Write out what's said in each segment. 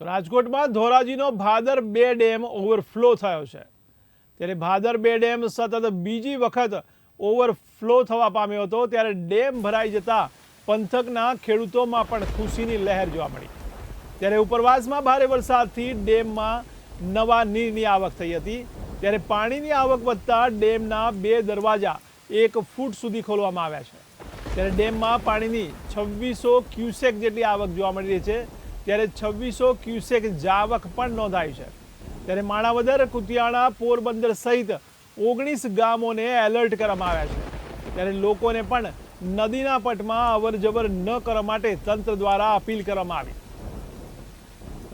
તો રાજકોટમાં ધોરાજીનો ભાદર બે ડેમ ઓવરફ્લો થયો છે. ત્યારે ભાદર બે ડેમ સતત બીજી વખત ઓવરફ્લો થવા પામ્યો હતો, ત્યારે ડેમ ભરાઈ જતા પંથકના ખેડૂતોમાં પણ ખુશીની લહેર જોવા મળી. ત્યારે ઉપરવાસમાં ભારે વરસાદથી ડેમમાં નવા નીરની આવક થઈ હતી. ત્યારે પાણીની આવક વધતા ડેમના બે દરવાજા એક ફૂટ સુધી ખોલવામાં આવ્યા છે. ત્યારે ડેમમાં પાણીની છવ્વીસો ક્યુસેક જેટલી આવક જોવા મળી રહી છે. ત્યારે છવ્વીસો ક્યુસેક જાવક પણ નોંધાઈ છે. ત્યારે માણાવદર, કુતિયાણા, પોરબંદર સહિત ઓગણીસ ગામોને એલર્ટ કરવામાં આવ્યા છે. ત્યારે લોકોને પણ નદીના પટમાં અવરજવર ન કરવા માટે તંત્ર દ્વારા અપીલ કરવામાં આવી.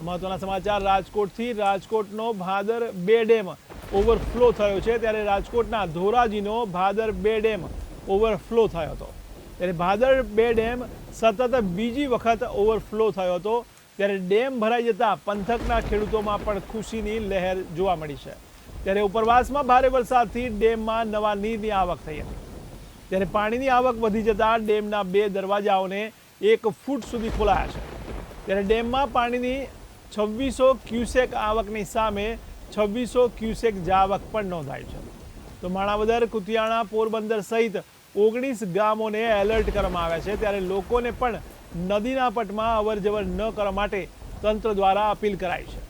મહત્વના સમાચાર, રાજકોટથી રાજકોટનો ભાદર બે ડેમ ઓવરફ્લો થયો છે. ત્યારે રાજકોટના ધોરાજીનો ભાદર બે ડેમ ઓવરફ્લો થયો હતો. ત્યારે ભાદર બે ડેમ સતત બીજી વખત ઓવરફ્લો થયો હતો. ત્યારે ડેમ ભરાઈ જતા પંથકના ખેડૂતોમાં પણ ખુશીની લહેર જોવા મળી છે. ત્યારે ઉપરવાસમાં ભારે વરસાદથી ડેમમાં નવા નીરની આવક થઈ હતી. ત્યારે પાણીની આવક વધી જતા ડેમના બે દરવાજાઓને એક ફૂટ સુધી ખોલાયા છે. ત્યારે ડેમમાં પાણીની છવ્વીસો ક્યુસેક આવકની સામે છવ્વીસો ક્યુસેક જાવક પણ નોંધાઈ છે. તો માણાવદર, કુતિયાણા, પોરબંદર સહિત ઓગણીસ ગામોને એલર્ટ કરવામાં આવ્યા છે. ત્યારે લોકોને પણ નદીના પટમાં અવરજવર ન કરવા માટે તંત્ર દ્વારા અપીલ કરાઈ છે.